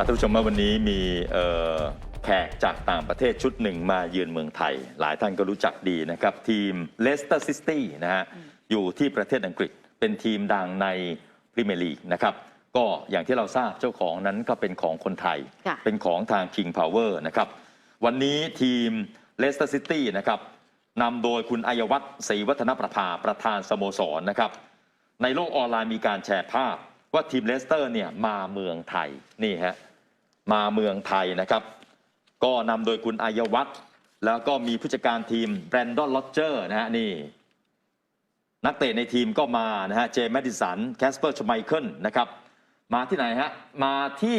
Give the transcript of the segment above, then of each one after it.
อะท่านผู้ชมว่าวันนี้มีเอ่อแขกจากต่างประเทศชุดหนึ่งมาเยือนเมืองไทย หลายท่านก็รู้จักดีนะครับ ทีมเลสเตอร์ซิตี้นะฮะอยู่ที่ประเทศอังกฤษ เป็นทีมดังในพรีเมียร์ลีกนะครับ ก็อย่างที่เราทราบเจ้าของนั้นก็เป็นของคนไทยค่ะเป็นของทาง King Power นะครับ วันนี้ทีมเลสเตอร์ซิตี้นะครับนำโดยคุณอัยวัฒน์ศรีวัฒนประภาประธานสโมสรนะครับ ในโลกออนไลน์มีการแชร์ภาพว่าทีมเลสเตอร์เนี่ยมาเมืองไทยนี่ฮะ มาเมืองไทยนะครับ ก็นำโดยคุณอายวัฒน์แล้วก็มีผู้จัดการทีมแบรนดอนลอเจอร์นะฮะนี่ นักเตะในทีมก็มานะฮะเจมส์แมดิสันแคสเปอร์ชไมเคิลนะครับ มาที่ไหนฮะ มาที่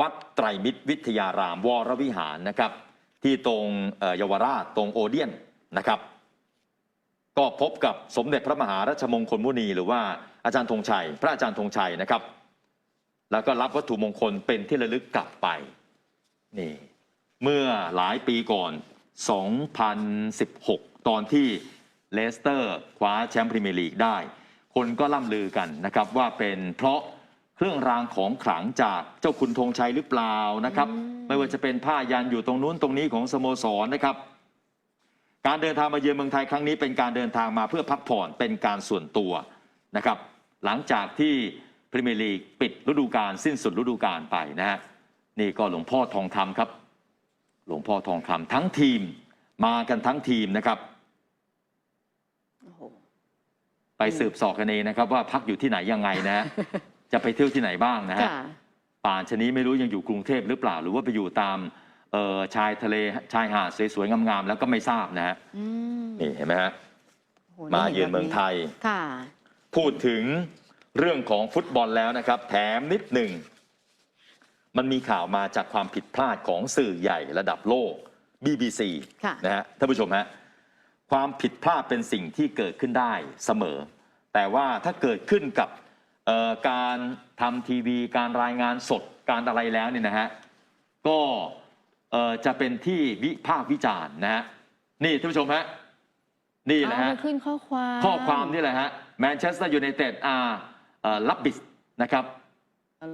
วัดไตรมิตรวิทยารามวรวิหารนะครับ ที่ตรงเอ่อเยาวราชตรงโอเดียนนะครับ ก็พบกับสมเด็จพระมหาราชมงคลมุนี หรือว่าอาจารย์ธงชัย พระอาจารย์ธงชัยนะครับ แล้วก็รับวัตถุมงคลเป็นที่ระลึกกลับไปนี่เมื่อหลายปีก่อน 2016 ตอนที่เลสเตอร์คว้าแชมป์พรีเมียร์ลีกได้ คนก็ล่ำลือกันนะครับว่าเป็นเพราะเครื่องรางของขลังจากเจ้าคุณธงชัยหรือเปล่านะครับ ไม่ว่าจะเป็นผ้ายันอยู่ตรงนู้นตรงนี้ของสโมสรนะครับ การเดินทางมาเยือนเมืองไทยครั้งนี้เป็นการเดินทางมาเพื่อพักผ่อนเป็นการส่วนตัวนะครับ หลังจากที่ พรีเมียร์ลีกปิดฤดูกาลสิ้นสุดฤดูกาลไปนะฮะนี่ก็หลวงพ่อทองคำครับ หลวงพ่อทองคำทั้งทีมมากันทั้งทีมนะครับโอ้โหไปสืบสอบกันเองนะครับ ว่าพักอยู่ที่ไหนยังไงนะฮะจะไปเที่ยวที่ไหนบ้างนะฮะค่ะป่านชะนี้ไม่รู้ยังอยู่กรุงเทพหรือเปล่า หรือว่าไปอยู่ตามเอ่อชายทะเลชายหาดสวยๆงามๆแล้วก็ไม่ทราบนะฮะอืมนี่เห็นไหมฮะโอ้โหมาเยือนเมืองไทยค่ะพูดถึง เรื่องของฟุตบอลแล้วนะครับ แถมนิดหนึ่ง มันมีข่าวมาจากความผิดพลาดของสื่อใหญ่ระดับโลก BBC ค่ะนะฮะท่านผู้ชมฮะความผิดพลาดเป็นสิ่งที่เกิดขึ้นได้เสมอ แต่ว่าถ้าเกิดขึ้นกับเอ่อการทำทีวี การรายงานสดการอะไรแล้วเนี่ยนะฮะก็เอ่อจะเป็นที่วิพากษ์วิจารณ์นะฮะนี่ท่านผู้ชมฮะนี่แหละเอาฮะมาขึ้นข้อความข้อความนี่แหละฮะแมนเชสเตอร์ยูไนเต็ดอาร์ ลับบิสนะครับ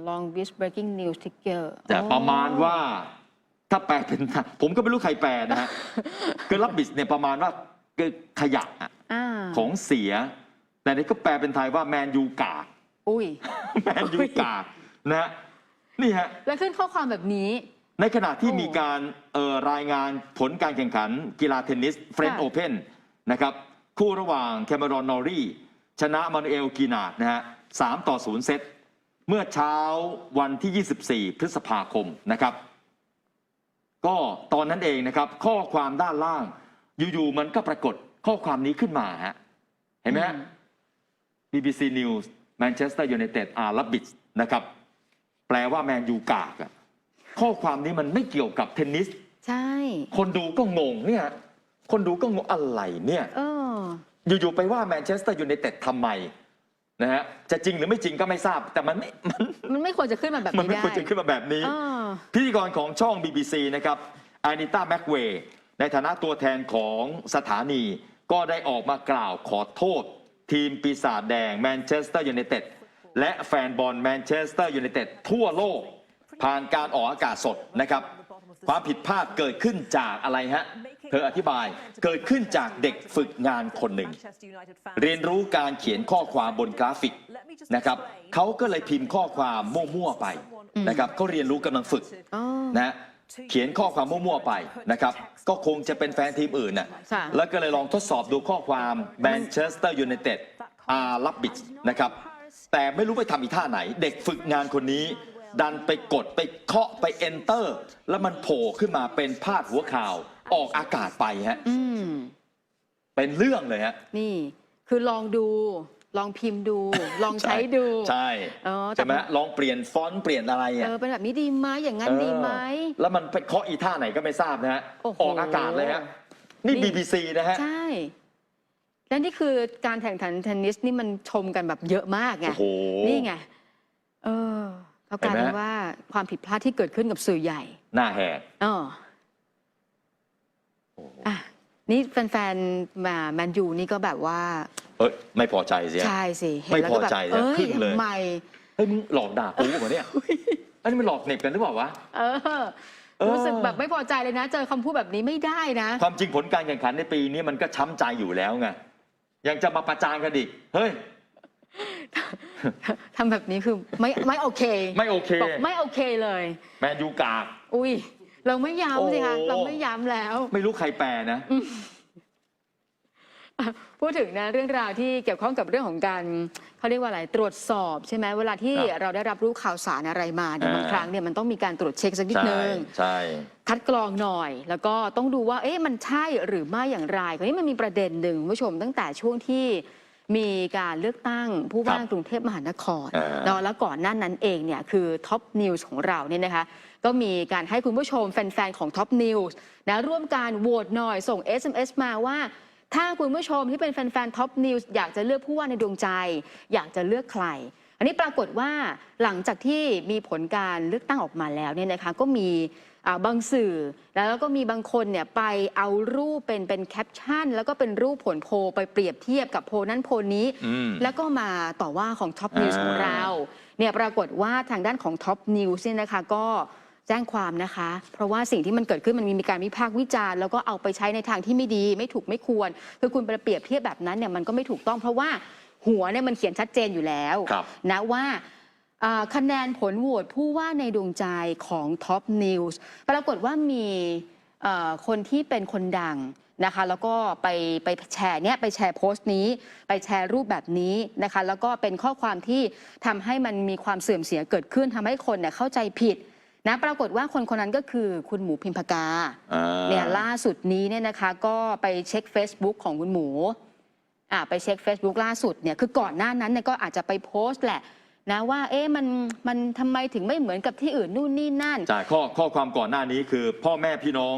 long beach breaking news ticker แต่ประมาณว่าถ้าแปลเป็นผมก็ไม่รู้ใครแปลนะฮะ คือลับบิสเนี่ยประมาณว่าคือขยะอะอ่าของเสีย แต่นี่ก็แปลเป็นไทยว่าแมนยูกากอุ้ย แมนยูกากนะฮะนี่ฮะ แล้วขึ้นข้อความแบบนี้ ในขณะที่โอ้มีการเอ่อรายงานผลการแข่งขัน กีฬาเทนนิสเฟรนค่ะ โอเพนนะครับ คู่ระหว่างแคม e รอนนอรี่ชนะมานูเอลกีนาดนะฮะ สามต่อศูนย์เซต เมื่อเช้าวันที่ 24 พฤษภาคมนะครับ ก็ตอนนั้นเองนะครับ ข้อความด้านล่าง อยู่ๆมันก็ปรากฏข้อความนี้ขึ้นมาฮะเห็นไหมฮะอืม BBC News Manchester United are rubbish นะครับ แปลว่าแมนยูกากอะข้อความนี้มันไม่เกี่ยวกับเทนนิส ใช่ คนดูก็งงเนี่ย คนดูก็งงอะไรเนี่ยเอออยู่ๆไปว่าแมนเชสเตอร์ยูไนเต็ดทำไม นะฮะจะจริงหรือไม่จริงก็ไม่ทราบ แต่มันไม่มันมันไม่ควรจะขึ้นมาแบบมันนี้ไม่ได้ควรจะขึ้นมาแบบนี้ เออพิธีกรของช่อง BBC นะครับอานิต้าแม็กเวย์ในฐานะตัวแทนของสถานี ก็ได้ออกมากล่าวขอโทษ ทีมปีศาจแดงแมนเชสเตอร์ยูไนเต็ดและแฟนบอลแมนเชสเตอร์ยูไนเต็ดทั่วโลก ผ่านการออกอากาศสดนะครับ ความผิดพลาดเกิดขึ้นจากอะไรฮะ เธออธิบายเกิดขึ้นจากเด็กฝึกงานคนหนึ่ง เรียนรู้การเขียนข้อความบนกราฟิกนะครับเขาก็เลยพิมพ์ข้อความมั่วๆไปนะครับเขาเรียนรู้กำลังฝึกอ๋อนะฮะเขียนข้อความมั่วๆไปนะครับ ก็คงจะเป็นแฟนทีมอื่นน่ะค่ะแล้วก็เลยลองทดสอบดูข้อความแมนเชสเตอร์ยูไนเต็ดอาร์ลับบิชนะครับ แต่ไม่รู้ไปทำอีท่าไหน เด็กฝึกงานคนนี้ ดันไปกดไปเคาะไป enter แล้วมันโผล่ขึ้นมาเป็นพาดหัวข่าว ออกอากาศไปฮะ อืม เป็นเรื่องเลยฮะ นี่ คือลองดู ลองพิมพ์ดู ลองใช้ดู ใช่อ๋อแต่ใช่ไหมฮะลองเปลี่ยนฟอนต์เปลี่ยนอะไรเออะ อเป็นแบบนี้ดีไหมอย่างนั้นดีไหม เออแล้วมันไปเคาะอีท่าไหนก็ไม่ทราบนะฮะ โอ้โหออกอากาศเลยฮะ นี่ นี่ BBC นะฮะ ใช่ และนี่คือการแข่งขันเทนนิสนี่มันชมกันแบบเยอะมากไง โอ้โห นี่ไง เออแล้วกลายเห็นเป็นไหม ว่าความผิดพลาดที่เกิดขึ้นกับสื่อใหญ่หน้าแหก เออโอ้โหอะนี่แฟนๆมาแมนยูนี่ก็แบบว่า เอ้ยไม่พอใจสิฮะใช่สิเห็นไม่แล้วพอก็แบบใจนะเอ้ยขึ้นเลย ทำไม เฮ้ยมึงหลอกด่ากูเหรอเนี่ยอันนี้มันหลอกเหน็บกันหรือเปล่าวะ เออ เออ รู้สึกแบบไม่พอใจเลยนะ เจอคำพูดแบบนี้ไม่ได้นะ ความจริงผลการแข่งขันในปีนี้มันก็ช้ำใจอยู่แล้วไงยังจะมาประจานกันอีกเฮ้ย ทำแบบนี้คือไม่ไม่โอเคไม่โอเค บอกไม่โอเคเลย แมนยูกาก อุ้ย เราไม่ย้ำสิคะโอ้ เราไม่ย้ำแล้ว ไม่รู้ใครแปลนะ พูดถึงนะเรื่องราวที่เกี่ยวข้องกับเรื่องของการเขาเรียกว่าอะไรตรวจสอบใช่ไหมเวลาที่ครับเราได้รับรู้ข่าวสารอะไรมาเนี่ยอ่า บางครั้งเนี่ยมันต้องมีการตรวจเช็คสักนิดใช่นึงใช่ คัดกรองหน่อย แล้วก็ต้องดูว่าเอ๊ะมันใช่หรือไม่อย่างไรคราวนี้มันมีประเด็นหนึ่งคุณผู้ชมตั้งแต่ช่วงที่ มีการเลือกตั้งผู้ว่าครับกรุงเทพมหานครอ่าเนาะแล้วก่อนหน้านั้นเองเนี่ยคือท็อปนิวส์ของเราเนี่ยนะคะก็มีการให้คุณผู้ชมแฟน ๆ ของท็อปนิวส์นะร่วมการโหวตหน่อยส่ง SMS มาว่าถ้าคุณผู้ชมที่เป็นแฟนๆท็อปนิวส์อยากจะเลือกผู้ว่าในดวงใจ อยากจะเลือกใคร อันนี้ปรากฏว่าหลังจากที่มีผลการเลือกตั้งออกมาแล้วเนี่ยนะคะก็มีอ่า บางสื่อ แล้วก็มีบางคนเนี่ยไปเอารูปเป็นเป็นแคปชั่น แล้วก็เป็นรูปผลโพลไปเปรียบเทียบกับโพลนั้นโพลนี้อืมแล้วก็มาต่อว่าของท็อปนิวส์อ่าของเราเนี่ยปรากฏว่าทางด้านของท็อปนิวส์เนี่ยนะคะก็แจ้งความนะคะ เพราะว่าสิ่งที่มันเกิดขึ้นมันมีการวิพากษ์วิจารณ์แล้วก็เอาไปใช้ในทางที่ไม่ดี ไม่ถูกไม่ควร คือคุณไปเปรียบเทียบแบบนั้นเนี่ยมันก็ไม่ถูกต้องเพราะว่าหัวเนี่ยมันเขียนชัดเจนอยู่แล้วครับนะว่าอ่า คะแนนผลโหวตผู้ว่าในดวงใจของท็อปนิวส์ปรากฏว่ามีเอ่อคนที่เป็นคนดังนะคะแล้วก็ไปไปแชร์เนี่ยไปแชร์โพสต์นี้ ไปแชร์รูปแบบนี้นะคะแล้วก็เป็นข้อความที่ทำให้มันมีความเสื่อมเสียเกิดขึ้นทำให้คนเนี่ยเข้าใจผิดนะปรากฏว่าคนคนนั้นก็คือคุณหมูพิมพกาอ่าเนี่ยล่าสุดนี้เนี่ยนะคะก็ไปเช็ค Facebook ของคุณหมูอ่าไปเช็ค Facebook ล่าสุดเนี่ยคือก่อนหน้านั้นเนี่ยก็อาจจะไปโพสต์แหละ นะว่าเอ๊ะมันมันทำไมถึงไม่เหมือนกับที่อื่นนู่นนี่นั่น จากข้อข้อความก่อนหน้านี้คือ พ่อแม่พี่น้อง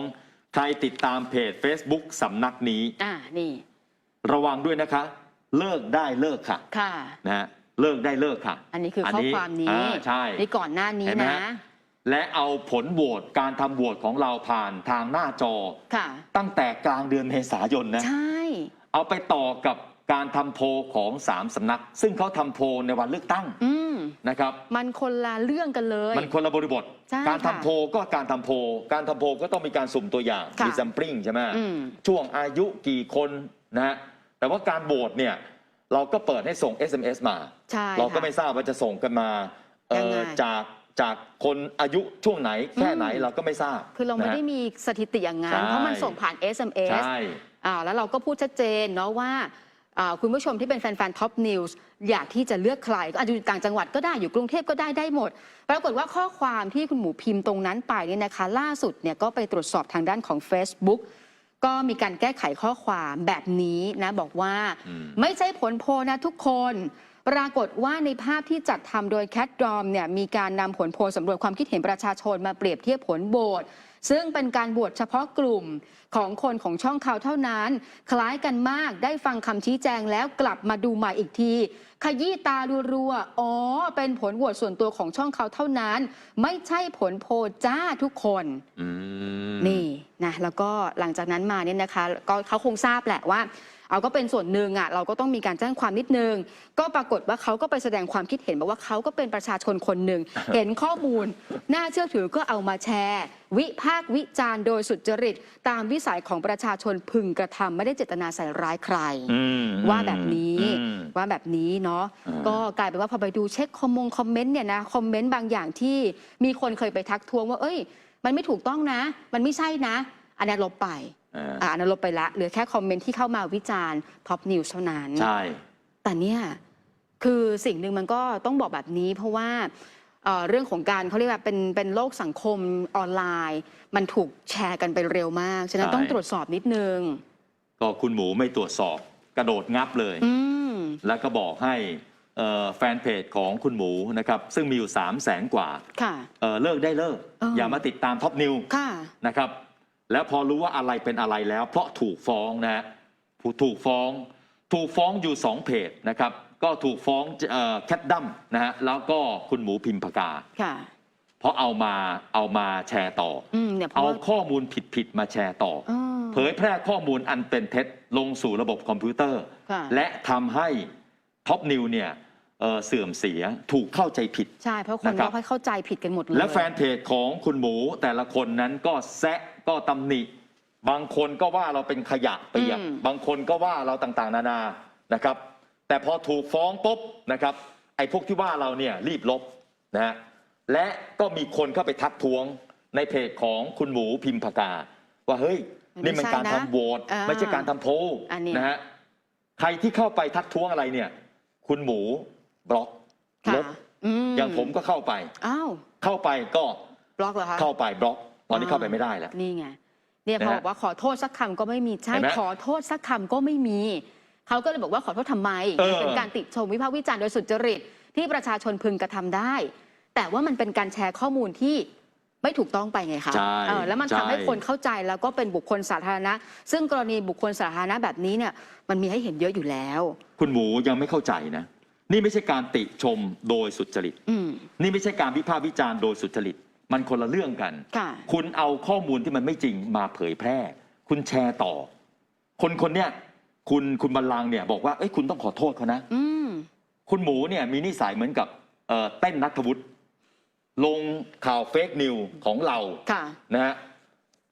ใครติดตามเพจ Facebook สำนักนี้ อ่านี่ระวังด้วยนะคะ เลิกได้เลิกค่ะค่ะ นะฮะเลิกได้เลิกค่ะ อันนี้คือข้อความนี้อ่าใช่ นี่ก่อนหน้านี้เห็นไหมนะ ฮะ และเอาผลโหวตการทำโหวตของเราผ่านทางหน้าจอ ค่ะ ตั้งแต่กลางเดือนเมษายนนะ ใช่ เอาไปต่อกับ การทำโพลของสามสำนัก ซึ่งเขาทำโพลในวันเลือกตั้งอืมนะครับ มันคนละเรื่องกันเลย มันคนละบริบท ใช่การทำค่ะโพลก็การทำโพลการทำโพลก็ต้องมีการสุ่มตัวอย่างค่ะมีซัมปริงใช่ไหมอืม ช่วงอายุกี่คนนะฮะแต่ว่าการโหวตเนี่ยเราก็เปิดให้ส่ง SMS มา ใช่เราก็ค่ะ ไม่ทราบว่าจะส่งกันมาเอ่ยังไงอจากจากคนอายุช่วงไหนแค่ไหนอืมเราก็ไม่ทราบคือเราไม่นะฮะ ได้มีสถิติอย่างนั้ใช่ น เพราะมันส่งผ่าน SMS ใช่ อ่าแล้วเราก็พูดชัดเจนเนาะว่าอ่า คุณผู้ชมที่เป็นแฟนๆท็อปนิวส์อยากที่จะเลือกใครก็อาจจะอยู่ต่างจังหวัดก็ได้อยู่กรุงเทพก็ได้ได้หมด ปรากฏว่าข้อความที่คุณหมูพิมพ์ตรงนั้นไปเนี่ยนะคะ ล่าสุดเนี่ยก็ไปตรวจสอบทางด้านของ Facebook ก็มีการแก้ไขข้อความแบบนี้นะบอกว่าอืมไม่ใช่ผลโพลนะทุกคน ปรากฏว่าในภาพที่จัดทำโดยแคทดอมเนี่ยมีการนำผลโพลสำรวจความคิดเห็นประชาชนมาเปรียบเทียบผลโหวต ซึ่งเป็นการโหวตเฉพาะกลุ่มของคนของช่องเขาเท่านั้น คล้ายกันมากได้ฟังคำชี้แจงแล้วกลับมาดูใหม่อีกที ขยี้ตารัวๆอ๋อ เป็นผลโหวตส่วนตัวของช่องเขาเท่านั้น ไม่ใช่ผลโพลจ้าทุกคนอืมนี่นะแล้วก็หลังจากนั้นมาเนี่ยนะคะ ก็เขาคงทราบแหละว่า เอาก็เป็นส่วนหนึ่งอะเราก็ต้องมีการแจ้งความนิดนึง ก็ปรากฏว่าเขาก็ไปแสดงความคิดเห็นบอกว่าเขาก็เป็นประชาชนคนหนึ่ง เห็นข้อมูล น่าเชื่อถือก็เอามาแชร์ วิพากษ์วิจารณ์โดยสุจริต ตามวิสัยของประชาชนพึงกระทำไม่ได้เจตนาใส่ร้ายใครอืมว่าแบบนี้อืมว่าแบบนี้เนาะอ่าก็กลายเป็นว่าพอไปดูเช็คคอมมงคอมเมนต์เนี่ยนะคอมเมนต์บางอย่างที่มีคนเคยไปทักท้วงว่า เอ้ย มันไม่ถูกต้องนะ มันไม่ใช่นะ อันนี้ลบไป อ่าอ่าอันนั้นลบไปละเหลือแค่คอมเมนต์ที่เข้ามาวิจารณ์ท็อปนิวส์เท่านั้นใช่ แต่เนี่ยคือสิ่งหนึ่งมันก็ต้องบอกแบบนี้ เพราะว่าเอ่อเรื่องของการเขาเรียกว่าเป็นเป็นโลกสังคมออนไลน์ มันถูกแชร์กันไปเร็วมาก ฉะนั้นใช่ต้องตรวจสอบนิดนึง ก็คุณหมูไม่ตรวจสอบกระโดดงับเลยอืมแล้วก็บอกให้เอ่อแฟนเพจของคุณหมูนะครับซึ่งมีอยู่3 0 0แสนกว่าค่ะเอ่อเลิกได้เลิกเออออย่ามาติดตามท็อปนิวค่ะนะครับ แล้วพอรู้ว่าอะไรเป็นอะไรแล้ว เพราะถูกฟ้องนะฮะผู้ถูกฟ้อง ถูกฟ้องอยู่2เพจนะครับ ก็ถูกฟ้องแคดดัมนะฮะแล้วก็คุณหมูพิมพกาค่ะเพราะเอามาเอามาแชร์ต่ออืมเนี่ยเพเอาราะว่าข้อมูลผิดๆมาแชร์ต่ออ๋อเผยแพร่ข้อมูลอันเป็นเท็จลงสู่ระบบคอมพิวเตอร์ค่ะและทำให้ท็อปนิวเนี่ยเอ่อเสื่อมเสียถูกเข้าใจผิด ใช่ เพราะคนนะครับเราให้เข้าใจผิดกันหมดเลย และแฟนเพจของคุณหมูแต่ละคนนั้นก็แซะ ก็ตำหนิ บางคนก็ว่าเราเป็นขยะเปียกอืมบางคนก็ว่าเราต่างๆ นานานะครับ แต่พอถูกฟ้องปุ๊บนะครับ ไอ้พวกที่ว่าเราเนี่ยรีบลบนะฮะและก็มีคนเข้าไปทักท้วงในเพจของคุณหมูพิมพากา ว่าเฮ้ย นี่มันการทำโหวตอ่าไม่ใช่การทำโพลอันนี้นะฮะใครที่เข้าไปทักท้วงอะไรเนี่ย คุณหมูบล็อกค่ะลบอือย่างผมก็เข้าไปอ้าวเข้าไปก็บล็อกเหรอคะเข้าไปบล็อก ตอนนี้เข้าไปไม่ได้แล้ว นี่ไง เนี่ยพนะอฮะบอกว่าขอโทษสักคำก็ไม่มีใช่เห็นไหมขอโทษสักคำก็ไม่มี เขาก็เลยบอกว่าขอโทษทำไมเออเป็นการติชมวิพากษ์วิจารณ์โดยสุจริต ที่ประชาชนพึงกระทำได้ แต่ว่ามันเป็นการแชร์ข้อมูลที่ไม่ถูกต้องไปไงคะใช่เออแล้วมันใช่ ทำให้คนเข้าใจแล้วก็เป็นบุคคลสาธารณะ ซึ่งกรณีบุคคลสาธารณะแบบนี้เนี่ยมันมีให้เห็นเยอะอยู่แล้ว คุณหมูยังไม่เข้าใจนะ นี่ไม่ใช่การติชมโดยสุจริต อืม นี่ไม่ใช่การวิพากษ์วิจารณ์โดยสุจริต มันคนละเรื่องกันค่ะคุณเอาข้อมูลที่มันไม่จริงมาเผยแพร่ คุณแชร์ต่อ คนคนเนี้ยคุณคุณบัลลังก์เนี่ยบอกว่าเอ้ยคุณต้องขอโทษเขานะอืมคุณหมูเนี่ยมีนิสัยเหมือนกับเอ่อเต้นนัทวุฒิลงข่าวเฟกนิวของเราค่ะนะฮะ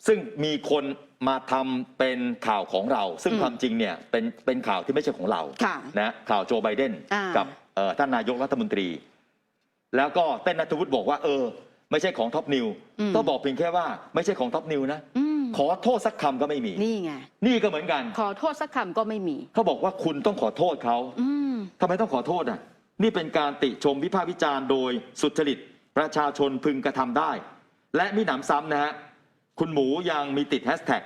ซึ่งมีคนมาทำเป็นข่าวของเรา ซึ่งอืมความจริงเนี่ยเป็นเป็นข่าวที่ไม่ใช่ของเราค่ะนะข่าวโจไบเดนอ่ากักับเอ่อท่านนายกรัฐมนตรี แล้วก็เต้นนัทวุฒิบอกว่าเออ ไม่ใช่ของท็อปนิวอืมก็บอกเพียงแค่ว่าไม่ใช่ของท็อปนิวนะ อืมขอโทษสักคำก็ไม่มี นี่ไง นี่ก็เหมือนกัน ขอโทษสักคำก็ไม่มี เขาบอกว่าคุณต้องขอโทษเขา อืม ทำไมต้องขอโทษอะ นี่เป็นการติชมวิพากษ์วิจารณ์โดยสุจริต ประชาชนพึงกระทำได้ และมีหนำซ้ำนะฮะ คุณหมูยังมีติดแฮชแท็ก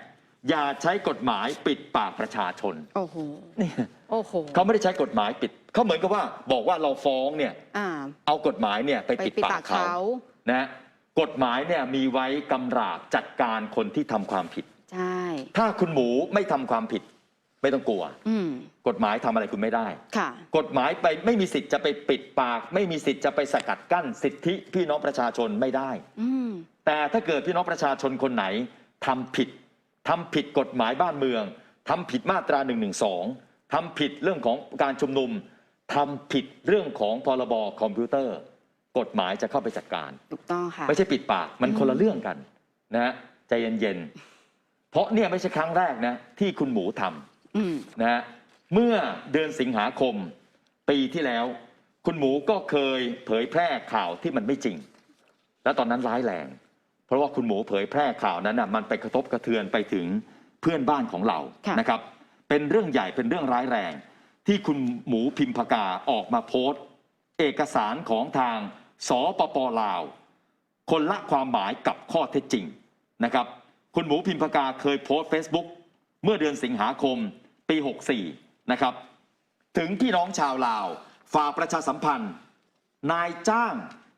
อย่าใช้กฎหมายปิดปากประชาชนโอ้โหนี่โอ้โหเขาไม่ได้ใช้กฎหมายปิด เขาเหมือนกับว่าบอกว่าเราฟ้องเนี่ย อ่า เอากฎหมายเนี่ยไปไปปิดปิดปาปากกเขา เขา นะฮะกฎหมายเนี่ยมีไว้กำราบจัดการคนที่ทำความผิด ใช่ ถ้าคุณหมูไม่ทำความผิด ไม่ต้องกลัว อืม กฎหมายทำอะไรคุณไม่ได้ ค่ะ กฎหมายไปไม่มีสิทธิ์จะไปปิดปาก ไม่มีสิทธิ์จะไปสกัดกั้นสิทธิพี่น้องประชาชนไม่ได้ อืม แต่ถ้าเกิดพี่น้องประชาชนคนไหนทำผิดทำผิดกฎหมายบ้านเมืองทำผิดมาตรา1นึทำผิดเรื่องของการชุมนุมทำผิดเรื่องของพรบคอมพิวเตอร์ กฎหมายจะเข้าไปจัดการ ถูกต้องค่ะ ไม่ใช่ปิดปากมันอืมคนละเรื่องกันนะฮะใจเย็นๆเพราะเนี่ยไม่ใช่ครั้งแรกนะที่คุณหมูทำอืมนะฮะเมื่อเดือนสิงหาคมปีที่แล้ว คุณหมูก็เคยเผยแพร่ข่าวที่มันไม่จริง และตอนนั้นร้ายแรง เพราะว่าคุณหมูเผยแพร่ข่าวนั้นน่ะมันไปกระทบกระเทือนไปถึงเพื่อนบ้านของเราค่ะ นะครับ เป็นเรื่องใหญ่เป็นเรื่องร้ายแรง ที่คุณหมูพิมพากาออกมาโพสต์ เอกสารของทางสปปลาว คนละความหมายกับข้อเท็จจริงนะครับ คุณหมูพิมพากาเคยโพสต์ Facebook เมื่อเดือนสิงหาคมปี 64 นะครับ ถึงพี่น้องชาวลาวฝากประชาสัมพันธ์ นายจ้าง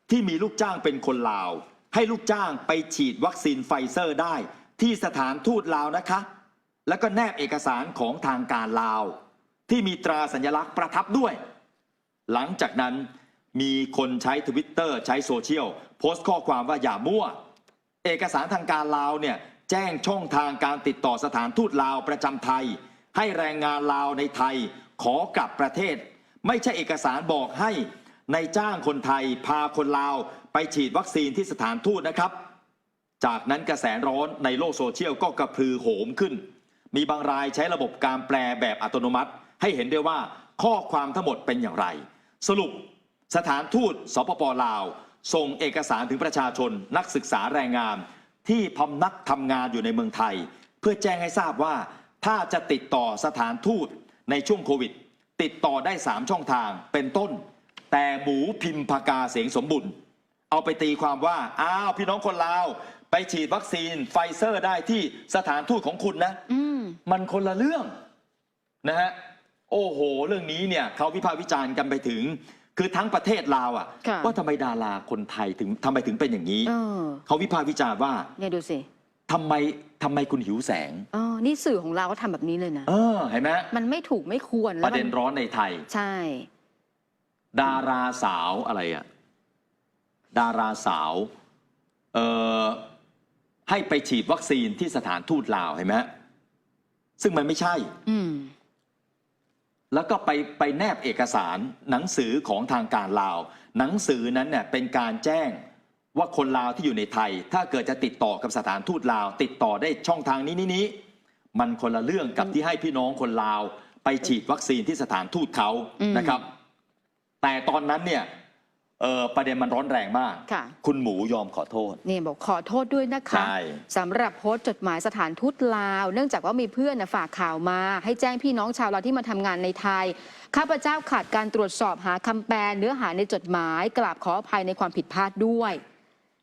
ที่มีลูกจ้างเป็นคนลาว ให้ลูกจ้างไปฉีดวัคซีนไฟเซอร์ได้ที่สถานทูตลาวนะคะ แล้วก็แนบเอกสารของทางการลาว ที่มีตราสัญลักษณ์ประทับด้วย หลังจากนั้นมีคนใช้ทวิตเตอร์ใช้โซเชียลโพสต์ข้อความว่าอย่ามั่ว เอกสารทางการลาวเนี่ยแจ้งช่องทางการติดต่อสถานทูตลาวประจำไทย ให้แรงงานลาวในไทยขอกลับประเทศ ไม่ใช่เอกสารบอกให้ในจ้างคนไทยพาคนลาวไปฉีดวัคซีนที่สถานทูตนะครับ จากนั้นกระแสร้อนในโลกโซเชียลก็กระพือโหมขึ้น มีบางรายใช้ระบบการแปลแบบอัตโนมัติ ให้เห็นได้ว่าข้อความทั้งหมดเป็นอย่างไร สรุปสถานทูตสปปลาว ส่งเอกสารถึงประชาชนนักศึกษาแรงงาน ที่พำนักทำงานอยู่ในเมืองไทย เพื่อแจ้งให้ทราบว่าถ้าจะติดต่อสถานทูตในช่วงโควิด ติดต่อได้ 3 ช่องทางเป็นต้น แต่หมูพิมพากาเสียงสมบุญเอาไปตีความว่า อ้าว พี่น้องคนลาว ไปฉีดวัคซีนไฟเซอร์ได้ที่สถานทูตของคุณนะอืมมันคนละเรื่องนะฮะ โอ้โห เรื่องนี้เนี่ยเขาวิพากษ์วิจารณ์กันไปถึง คือทั้งประเทศลาวอะค่ะว่าทำไมดาราคนไทยถึงทำไมถึงเป็นอย่างนี้เออ เขาวิพากษ์วิจารณ์ว่าเนี่ยดูสิทำไมทำไมคุณหิวแสง อ๋อนี่สื่อของเราก็ทำแบบนี้เลยนะ เออเห็นไหมมันไม่ถูกไม่ควรปแล้วระเด็นมันร้อนในไทย ใช่ ดาราสาวอะไรอะดาราสาวเอ่อให้ไปฉีดวัคซีนที่สถานทูตลาวเห็นไหมฮะซึ่งมันไม่ใช่ อืม แล้วก็ไปไปแนบเอกสารหนังสือของทางการลาว หนังสือนั้นเนี่ยเป็นการแจ้งว่าคนลาวที่อยู่ในไทย ถ้าเกิดจะติดต่อกับสถานทูตลาว ติดต่อได้ช่องทางนี้นี้นี้มันคนละเรื่องกับที่ให้พี่น้องคนลาว ไปฉีดวัคซีนที่สถานทูตเขาอืมนะครับ แต่ตอนนั้นเนี่ย เอ่อประเด็นมันร้อนแรงมากค่ะ คุณหมูยอมขอโทษ นี่บอกขอโทษด้วยนะคะใช่ สำหรับโพสต์จดหมายสถานทูตลาว เนื่องจากว่ามีเพื่อนน่ะฝากข่าวมา ให้แจ้งพี่น้องชาวลาวที่มาทำงานในไทย ข้าพเจ้าขาดการตรวจสอบหาคำแปลเนื้อหาในจดหมายกราบขออภัยในความผิดพลาดด้วย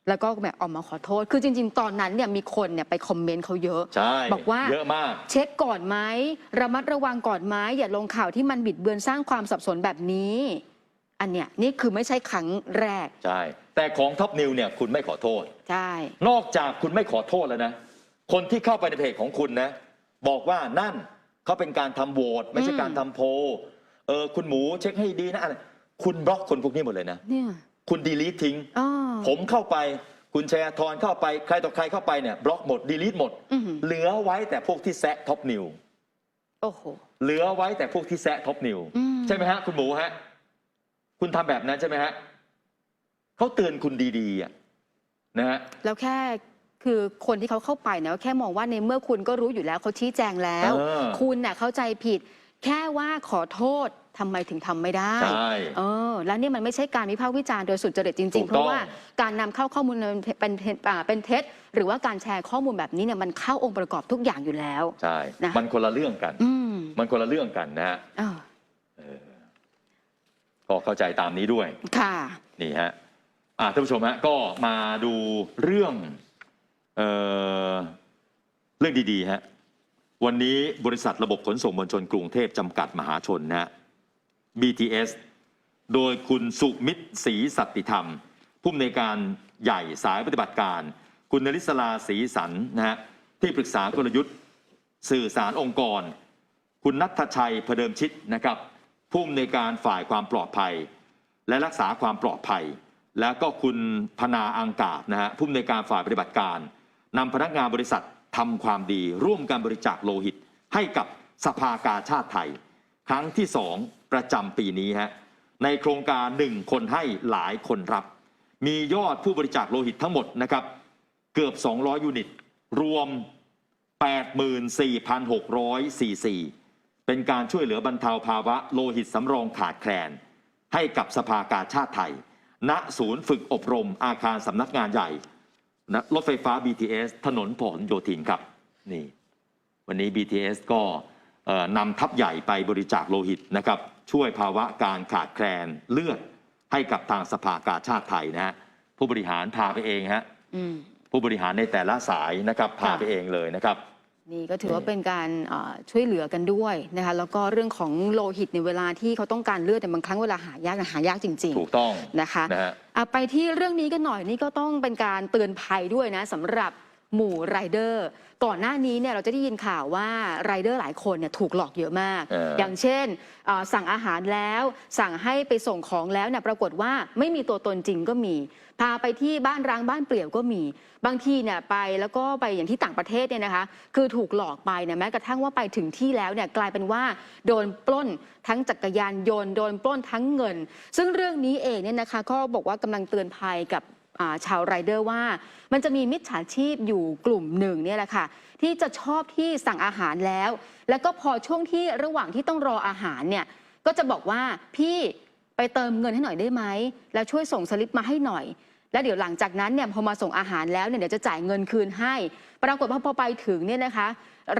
แล้วก็แบบออกมาขอโทษ คือจริง ๆ ตอนนั้นเนี่ยมีคนเนี่ยไปคอมเมนต์เขาเยอะ ใช่บอกว่า เยอะมาก เช็คก่อนไหมระมัดระวังก่อนไหมอย่าลงข่าวที่มันบิดเบือนสร้างความสับสนแบบนี้ อันเนี้ยนี่คือไม่ใช่ครั้งแรก ใช่ แต่ของท็อปนิวเนี่ยคุณไม่ขอโทษ ใช่ นอกจากคุณไม่ขอโทษแล้วนะ คนที่เข้าไปในเพจของคุณนะ บอกว่านั่นเขาเป็นการทำโหวตไม่ใช่การทำโพลเออคุณหมูเช็คให้ดีนะอะไรคุณบล็อกคนพวกนี้หมดเลยนะ เนี่ยคุณดีลีททิ้ง อ๋อ ผมเข้าไป คุณแชร์ทอนเข้าไป ใครต่อใครเข้าไปเนี่ยบล็อกหมดดีลีทหมด อื้อหือ เหลือไว้แต่พวกที่แซะท็อปนิว โอ้โห เหลือไว้แต่พวกที่แซะท็อปนิว อืม ใช่ไหมฮะ คุณหมูฮะ คุณทำแบบนั้นใช่ไหมฮะเขาเตือนคุณดีๆอะนะฮะแล้วแค่คือคนที่เขาเข้าไปเนี่ยแค่มองว่าในเมื่อคุณก็รู้อยู่แล้วเขาชี้แจงแล้วเออคุณน่ะเข้าใจผิด แค่ว่าขอโทษทำไมถึงทำไม่ได้ใช่เออ แล้วนี่มันไม่ใช่การวิพากษ์วิจารณ์โดยสุจริตจถูริงกๆเพราะว่าต้องการนำเข้าข้อมูลเป็นเท็จอ่าเป็นเท็จ หรือว่าการแชร์ข้อมูลแบบนี้เนี่ยมันเข้าองค์ประกอบทุกอย่างอยู่แล้ว ใช่นะมันคนละเรื่องกันอืมมันคนละเรื่องกันนะฮะอ่า ก็เข้าใจตามนี้ด้วย ค่ะ นี่ฮะอ่าท่านผู้ชมฮะก็มาดูเรื่องเอ่อเรื่องดีๆฮะวันนี้บริษัทระบบขนส่งมวลชนกรุงเทพจำกัดมหาชนนะฮะ BTS โดยคุณสุมิตรศรีสัตติธรรม ผู้อำนวยการใหญ่สายปฏิบัติการ คุณนริศลาศรีสันนะฮะที่ปรึกษากลยุทธ์ สื่อสารองค์กร คุณนัทชัยพเดิมชิดนะครับ ผู้อำนวยการฝ่ายความปลอดภัย และรักษาความปลอดภัย แล้วก็คุณพนาอังกาบนะฮะผู้อำนวยการฝ่ายปฏิบัติการนำพนักงานบริษัททำความดี ร่วมการบริจาคโลหิต ให้กับสภากาชาติไทย ครั้งที่สองประจำปีนี้ฮะในโครงการหนึ่งคนให้หลายคนรับ มียอดผู้บริจาคโลหิตทั้งหมดนะครับเกือบ 200 ยูนิต รวม 84,600ซีซี เป็นการช่วยเหลือบรรเทาภาวะโลหิตสำรองขาดแคลน ให้กับสภากาชาติไทย ณศูนย์ฝึกอบรมอาคารสำนักงานใหญ่ณรถไฟฟ้า BTS ถนนผลโยธินครับนี่วันนี้ BTS ก็เอ่อนำทัพใหญ่ไปบริจาคโลหิตนะครับช่วยภาวะการขาดแคลนเลือดให้กับทางสภากาชาติไทยนะฮะผู้บริหารพาไปเองฮะอืมผู้บริหารในแต่ละสายนะครับพาค่ะไปเองเลยนะครับ นี่ก็ถือว่าเป็นการเอ่อช่วยเหลือกันด้วยนะคะแล้วก็เรื่องของโลหิตในเวลาที่เขาต้องการเลือดแต่ยบางครั้งเวลาหายากนะหายากจริงถูกต้องๆนะคะนะฮะอะไปที่เรื่องนี้กันหน่อยนี่ก็ต้องเป็นการเตือนภัยด้วยนะสำหรับ หมู่ไรเดอร์ ก่อนหน้านี้เนี่ยเราจะได้ยินข่าวว่าไรเดอร์หลายคนเนี่ยถูกหลอกเยอะมาก เออออย่างเช่นเอ่อสั่งอาหารแล้วสั่งให้ไปส่งของแล้วเนี่ยปรากฏว่าไม่มีตัวตนจริงก็มี พาไปที่บ้านร้างบ้านเปลี่ยวก็มี บางทีเนี่ยไปแล้วก็ไปอย่างที่ต่างประเทศเนี่ยนะคะ คือถูกหลอกไปเนี่ยแม้กระทั่งว่าไปถึงที่แล้วเนี่ยกลายเป็นว่าโดนปล้นทั้งจักรยานยนต์โดนปล้นทั้งเงิน ซึ่งเรื่องนี้เองเนี่ยนะคะก็บอกว่ากำลังเตือนภัยกับอ่า ชาวไรเดอร์ว่า มันจะมีมิจฉาชีพอยู่กลุ่มหนึ่งเนี่ยแหละค่ะ ที่จะชอบที่สั่งอาหารแล้ว แล้วก็พอช่วงที่ระหว่างที่ต้องรออาหารเนี่ยก็จะบอกว่าพี่ไปเติมเงินให้หน่อยได้ไหมแล้วช่วยส่งสลิปมาให้หน่อย แล้วเดี๋ยวหลังจากนั้นเนี่ยพอมาส่งอาหารแล้วเนี่ยเดี๋ยวจะจ่ายเงินคืนให้ ปรากฏว่าพอไปถึงเนี่ยนะคะ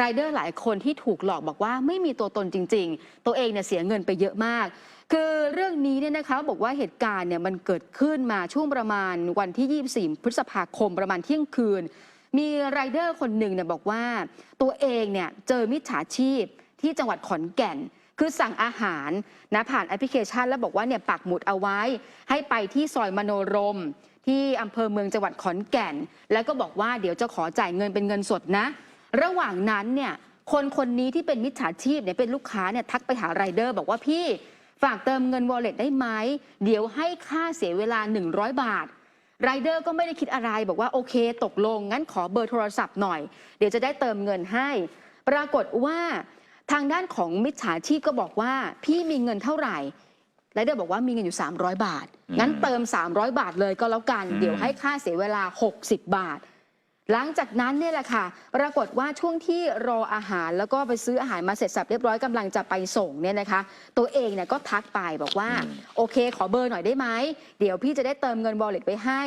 รายเดอร์หลายคนที่ถูกหลอกบอกว่าไม่มีตัวตนจริง ๆ ตัวเองเนี่ยเสียเงินไปเยอะมาก คือเรื่องนี้เนี่ยนะคะบอกว่าเหตุการณ์เนี่ยมันเกิดขึ้นมาช่วงประมาณวันที่ 24 พฤษภาคมประมาณเที่ยงคืน มีไรเดอร์คนหนึ่งเนี่ยบอกว่าตัวเองเนี่ยเจอมิจฉาชีพที่จังหวัดขอนแก่น คือสั่งอาหารนะผ่านแอปพลิเคชัน แล้วบอกว่าเนี่ยปักหมุดเอาไว้ ให้ไปที่ซอยมโนรม ที่อำเภอเมืองจังหวัดขอนแก่น แล้วก็บอกว่าเดี๋ยวจะขอจ่ายเงินเป็นเงินสดนะ ระหว่างนั้นเนี่ยคนคนนี้ที่เป็นมิจฉาชีพเนี่ยเป็นลูกค้าเนี่ยทักไปหาไรเดอร์ บอกว่าพี่ ฝากเติมเงิน wallet ได้ไหม เดี๋ยวให้ค่าเสียเวลา 100 บาทไรเดอร์ก็ไม่ได้คิดอะไรบอกว่าโอเค ตกลง งั้นขอเบอร์โทรศัพท์หน่อย เดี๋ยวจะได้เติมเงินให้ ปรากฏว่าทางด้านของมิจฉาชีพก็บอกว่า พี่มีเงินเท่าไหร่ไรเดอร์บอกว่ามีเงินอยู่ 300 บาทอืมงั้นเติม 300 บาทเลยก็แล้วกันอืมเดี๋ยวให้ค่าเสียเวลา 60 บาท หลังจากนั้นเนี่ยแหละค่ะ ปรากฏว่าช่วงที่รออาหารแล้วก็ไปซื้ออาหารมาเสร็จสับเรียบร้อยกำลังจะไปส่งเนี่ยนะคะ ตัวเองเนี่ยก็ทักไปบอกว่าอืมโอเค ขอเบอร์หน่อยได้ไหมเดี๋ยวพี่จะได้เติมเงิน wallet ไปให้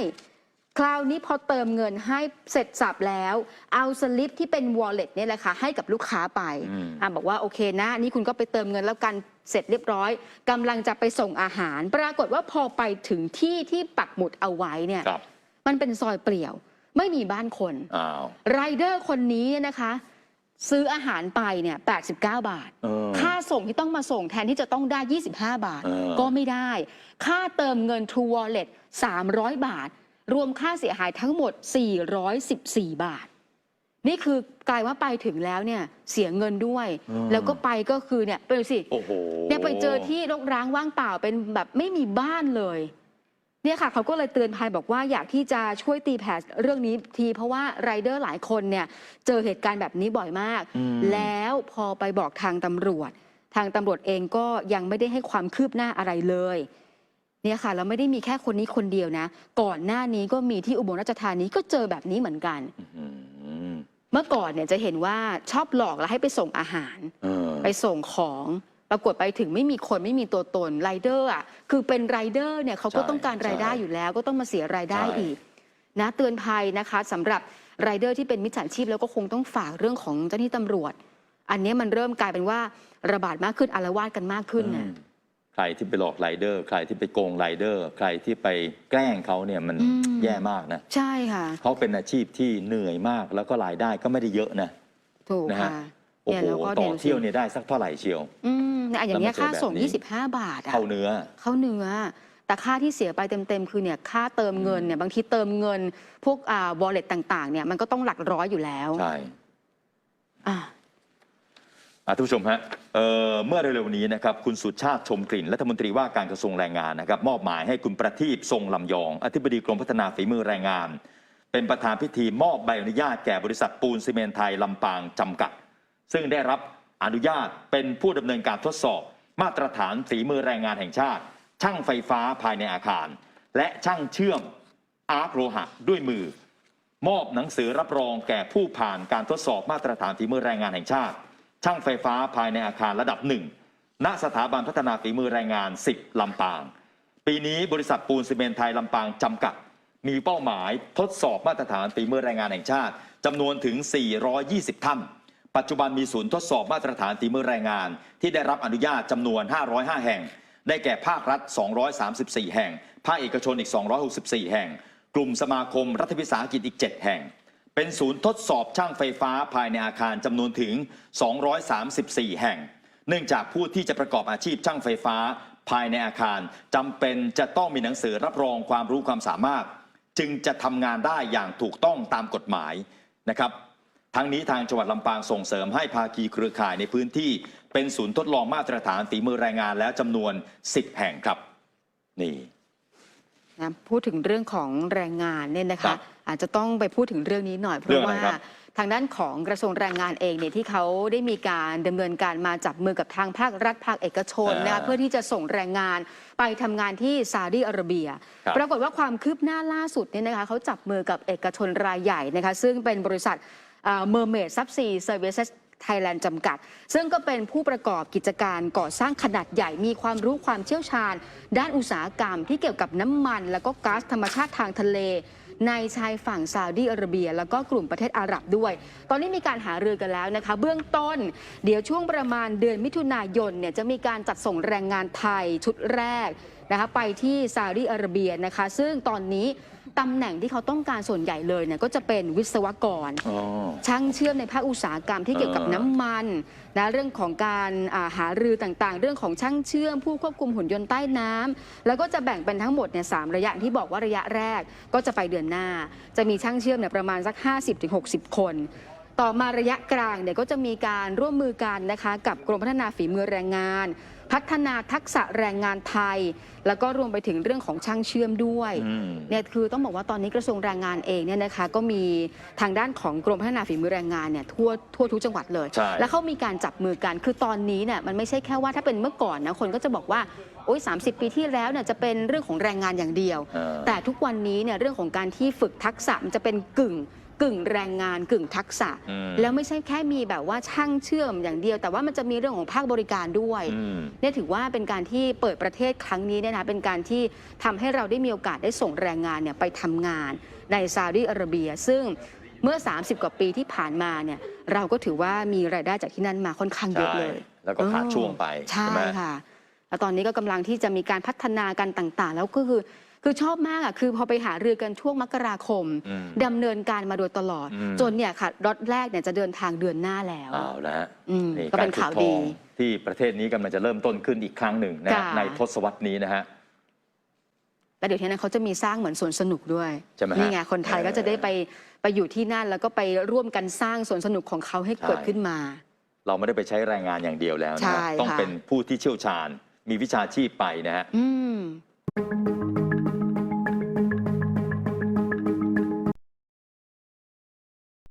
คราวนี้พอเติมเงินให้เสร็จสับแล้ว เอาสลิปที่เป็น wallet เนี่ยแหละค่ะให้กับลูกค้าไปอืมอะบอกว่าโอเคนะ นี่คุณก็ไปเติมเงินแล้วกันเสร็จเรียบร้อยกำลังจะไปส่งอาหาร ปรากฏว่าพอไปถึงที่ที่ปักหมุดเอาไว้เนี่ยครับมันเป็นซอยเปลี่ยว ไม่มีบ้านคนอ้าวไรเดอร์คนนี้เนี่ยนะคะ ซื้ออาหารไปเนี่ย89 บาท เออ ค่าส่งที่ต้องมาส่งแทนที่จะต้องได้ 25 บาท เออ ก็ไม่ได้ ค่าเติมเงิน True Wallet 300 บาท รวมค่าเสียหายทั้งหมด 414 บาท นี่คือกลายว่าไปถึงแล้วเนี่ยเสียเงินด้วย แล้วก็ไปก็คือเนี่ยไปดูสิ โอ้โห เนี่ยไปเจอที่รกร้างว่างเปล่าเป็นแบบไม่มีบ้านเลย เนี่ยค่ะเขาก็เลยเตือนภัยบอกว่าอยากที่จะช่วยตีแผ่เรื่องนี้ที เพราะว่าไรเดอร์หลายคนเนี่ยเจอเหตุการณ์แบบนี้บ่อยมากอืมแล้วพอไปบอกทางตำรวจ ทางตำรวจเองก็ยังไม่ได้ให้ความคืบหน้าอะไรเลยเนี่ยค่ะแล้วไม่ได้มีแค่คนนี้คนเดียวนะ ก่อนหน้านี้ก็มีที่อุบลราชธานีก็เจอแบบนี้เหมือนกันอืมเมื่อก่อนเนี่ยจะเห็นว่าชอบหลอกแล้วให้ไปส่งอาหารเออไปส่งของ ปรากฏไปถึงไม่มีคนไม่มีตัวตนไรเดอร์อะคือเป็นไรเดอร์เนี่ยเขาก็ใช่ต้องการรายได้ใช่อยู่แล้ว ก็ต้องมาเสียรายได้ใช่ อีก นะเตือนภัยนะคะสำหรับไรเดอร์ที่เป็นมิจฉาชีพแล้วก็คงต้องฝากเรื่องของเจ้าหน้าที่ตำรวจ อันนี้มันเริ่มกลายเป็นว่าระบาดมากขึ้นอารวาสกันมากขึ้นอืน่ะมใครที่ไปหลอกไรเดอร์ ใครที่ไปโกงไรเดอร์ ใครที่ไปแกล้งเขาเนี่ยมันอืม แย่มากนะใช่ค่ะ เขาเป็นอาชีพที่เหนื่อยมากแล้วก็รายได้ก็ไม่ได้เยอะนะ ถูกนะฮะ ค่ะ โอ้เนี่ยโหแล้วก็ต่อดูสิเที่ยวเนี่ยได้สักเท่าไหร่เชียว อืมเนี่ยอย่างเงี้ยแล้วมาเจอค่าส่ง แบบนี้ 25 บาทอะ เข้าเนื้อ เข้าเนื้อ แต่ค่าที่เสียไปเต็ม ๆ คือเนี่ยค่าเติมเงินเนี่ยบางทีเติมเงิน พวกอ่าวอลเล็ตต่าง ๆ เนี่ยมันก็ต้องหลักร้อยอยู่แล้วใช่ อะอะทุกผู้ชมฮะเอ่อเมื่อเร็วๆนี้นะครับคุณสุชาติชมกลิ่นรัฐมนตรีว่าการกระทรวงแรงงานนะครับมอบหมายให้คุณประทีปทรงลำยอง อธิบดีกรมพัฒนาฝีมือแรงงาน เป็นประธานพิธีมอบใบอนุญาตแก่บริษัทปูนซีเมนต์ไทยลำปางจำกัด ซึ่งได้รับอนุญาตเป็นผู้ดำเนินการทดสอบ มาตรฐานฝีมือแรงงานแห่งชาติ ช่างไฟฟ้าภายในอาคาร และช่างเชื่อมอาร์คโลหะด้วยมือ มอบหนังสือรับรองแก่ผู้ผ่านการทดสอบมาตรฐานฝีมือแรงงานแห่งชาติ ช่างไฟฟ้าภายในอาคารระดับหนึ่งณสถาบันพัฒนาฝีมือแรงงาน 10 ลำปาง ปีนี้บริษัทปูนซีเมนไทยลำปางจำกัด มีเป้าหมายทดสอบมาตรฐานฝีมือแรงงานแห่งชาติจำนวนถึง 420ท่าน ปัจจุบันมีศูนย์ทดสอบมาตรฐานฝีมือแรงงาน ที่ได้รับอนุญาตจำนวน 505 แห่ง ได้แก่ภาครัฐ 234 แห่ง ภาคเอกชนอีก 264 แห่ง กลุ่มสมาคมรัฐวิสาหกิจอีก 7 แห่ง เป็นศูนย์ทดสอบช่างไฟฟ้าภายในอาคารจำนวนถึง 234 แห่ง เนื่องจากผู้ที่จะประกอบอาชีพช่างไฟฟ้าภายในอาคารจำเป็นจะต้องมีหนังสือรับรองความรู้ความสามารถ จึงจะทำงานได้อย่างถูกต้องตามกฎหมายนะครับ ทั้งนี้ทางจังหวัดลำปางส่งเสริมให้ภาคีเครือข่ายในพื้นที่ เป็นศูนย์ทดลองมาตรฐานฝีมือแรงงานแล้วจำนวน 10 แห่งครับ นี่นะพูดถึงเรื่องของแรงงานเนี่ยนะครัคะ บอาจจะต้องไปพูดถึงเรื่องนี้หน่อย เพเรื่อราะงอะไรว่าครับ ทางด้านของกระทรวงแรงงานเองเนี่ยที่เขาได้มีการดำเนินการมาจับมือกับทางภาครัฐภาคเอกชนนะคะเพื่อที่จะส่งแรงงานไปทำงานที่ซาอุดิอาระเบีย ครับ ปรากฏว่าความคืบหน้าล่าสุดเนี่ยนะคะเขาจับมือกับเอกชนรายใหญ่นะคะซึ่งเป็นบริษัท เมอร์เมดซับซีเซอร์วิสไทยแลนด์จำกัด ซึ่งก็เป็นผู้ประกอบกิจการก่อสร้างขนาดใหญ่มีความรู้ความเชี่ยวชาญ ด้านอุตสาหกรรมที่เกี่ยวกับน้ำมัน แล้วก็ก๊าซธรรมชาติทางทะเล ในชายฝั่งซาอุดีอาระเบีย แล้วก็กลุ่มประเทศอาหรับด้วย ตอนนี้มีการหารือกันแล้วนะคะ เบื้องต้น เดี๋ยวช่วงประมาณเดือนมิถุนายนเนี่ยจะมีการจัดส่งแรงงานไทยชุดแรกนะคะไปที่ซาอุดีอาระเบียนะคะ ซึ่งตอนนี้ ตำแหน่งที่เขาต้องการส่วนใหญ่เลยเนี่ยก็จะเป็นวิศวกร อ๋อ ช่างเชื่อมในภาคอุตสาหกรรมที่เกี่ยวกับเออน้ำมันนะเรื่องของการอ่าหารือต่างๆ เรื่องของช่างเชื่อม ผู้ควบคุมหุ่นยนต์ใต้น้ำแล้วก็จะแบ่งเป็นทั้งหมดเนี่ยสามระยะที่บอกว่าระยะแรกก็จะไปเดือนหน้า จะมีช่างเชื่อมเนี่ยประมาณสัก 50-60 คน ต่อมาระยะกลางเนี่ยก็จะมีการร่วมมือกันนะคะกับกรมพัฒนาฝีมือแรงงาน พัฒนาทักษะแรงงานไทย แล้วก็รวมไปถึงเรื่องของช่างเชื่อมด้วยอืมเนี่ยคือต้องบอกว่าตอนนี้กระทรวงแรงงานเองเนี่ยนะคะก็มีทางด้านของกรมพัฒนาฝีมือแรงงานเนี่ยทั่วทั่วทุกจังหวัดเลยใช่แล้วเขามีการจับมือกันคือตอนนี้เนี่ยมันไม่ใช่แค่ว่าถ้าเป็นเมื่อก่อนนะคนก็จะบอกว่าโอ้ย30 ปีที่แล้วเนี่ยจะเป็นเรื่องของแรงงานอย่างเดียวเออแต่ทุกวันนี้เนี่ยเรื่องของการที่ฝึกทักษะมันจะเป็นกึ่ง กึ่งแรงงานกึ่งทักษะ อืม แล้วไม่ใช่แค่มีแบบว่าช่างเชื่อมอย่างเดียว แต่ว่ามันจะมีเรื่องของภาคบริการด้วย อืม เนี่ยถือว่าเป็นการที่เปิดประเทศครั้งนี้เนี่ยนะเป็นการที่ทำให้เราได้มีโอกาสได้ส่งแรงงานเนี่ยไปทำงานในซาอุดิอาระเบีย ซึ่งเมื่อ 30 กว่าปีที่ผ่านมาเนี่ยเราก็ถือว่ามีรายได้จากที่นั่นมาค่อนข้างเยอะเลย ใช่แล้วก็ขาดช่วงไปใช่ใช่ไหม ค่ะ แล้วตอนนี้ก็กำลังที่จะมีการพัฒนากันต่างๆ แล้วก็คือ คือชอบมากอะคือพอไปหาเรือกันช่วงมกราคมอืมดำเนินการมาโดยตลอด อืม จนเนี่ยค่ะรถแรกเนี่ยจะเดินทางเดือนหน้าแล้ว เอาละฮะอืมนี่ก็เป็นรขุข่าวทดีองที่ประเทศนี้กำลังจะเริ่มต้นขึ้นอีกครั้งหนึ่งนะฮะค่ะ ในทศวรรษนี้นะฮะ แล้วเดี๋ยวทีนั้นเขาจะมีสร้างเหมือนสวนสนุกด้วยใช่ไหมฮะนี่ไงคนไทยก็เออจะได้ไปไปอยู่ที่นั่นแล้วก็ไปร่วมกันสร้างสวนสนุกของเขาให้เกิดใช่ ขึ้นมา เราไม่ได้ไปใช้แรงงานอย่างเดียวแล้วนะใช่ฮะต้องค่ะ เป็นผู้ที่เชี่ยวชาญ มีวิชาชีพไปนะฮะ อืม Thank you.